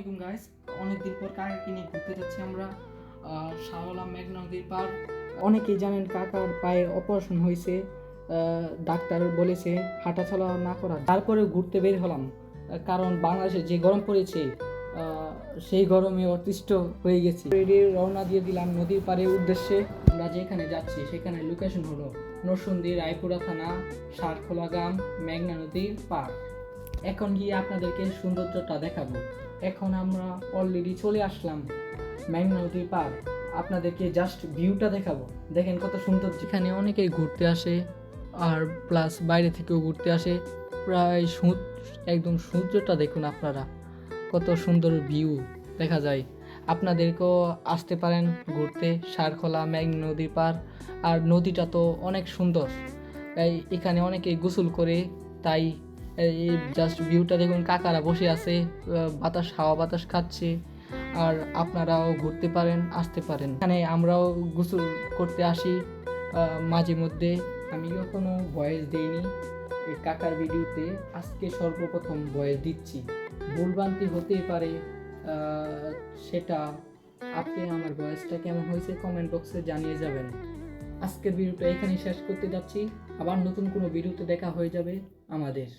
আলাইকুম গাইস অনেকদিন পর কাকাকে নিয়ে ঘুরতে যাচ্ছি আমরা। শাহওয়ালা মেঘনা নদীর পার। অনেকেই জানেন কাকার পায়ে অপারেশন হয়েছে। ডাক্তার বলেছে হাঁটাচলা না করা। তারপরে ঘুরতে বের হলাম। কারণ বাংলাদেশে যে গরম পড়েছে সেই গরমে অতিষ্ঠ হয়ে গেছি। রওনা দিয়ে দিলাম নদীর পাড়ের উদ্দেশ্যে। আমরা যেখানে যাচ্ছি, সেখানে লোকেশন হলো নরসুন্দি, রায়পুরা থানা, সারখোলা গ্রাম, মেঘনা নদীর পাড়। এখন গিয়ে আপনাদেরকে সৌন্দর্যটা দেখাবো। এখন আমরা অলরেডি চলে আসলাম মেঘনা নদীর পার আপনাদেরকে জাস্ট ভিউটা দেখাবো। দেখেন কত সুন্দর। যেখানে অনেকেই ঘুরতে আসে, আর প্লাস বাইরে থেকেও ঘুরতে আসে। প্রায় একদম সূর্যটা দেখুন আপনারা, কত সুন্দর ভিউ দেখা যায়। আপনাদেরকেও আসতে পারেন ঘুরতে, সারখোলা মেঘনা নদীর পার। আর নদীটা তো অনেক সুন্দর। তাই এখানে অনেকে গোসল করে, তাই এই জাস্ট ভিউটা দেখুন, কাকারা বসে আছে বাতাস, হাওয়া বাতাস খাচ্ছে, আর আপনারাও ঘুরতে পারেন, আসতে পারেন। এখানে আমরাও গোসল করতে আসি মাঝে মধ্যে। আমি কখনো ভয়েস দিইনি, এই কাকার ভিডিওতে। আজকে সর্বপ্রথম ভয়েস দিচ্ছি। ভুলভ্রান্তি হতেই পারে সেটা আপনি আমার ভয়েসটা কেমন হয়েছে কমেন্ট বক্সে জানিয়ে যাবেন। আজকের ভিডিওটা এখানেই শেষ করতে যাচ্ছি। আবার নতুন কোনো ভিডিওতে দেখা হয়ে যাবে আমাদের।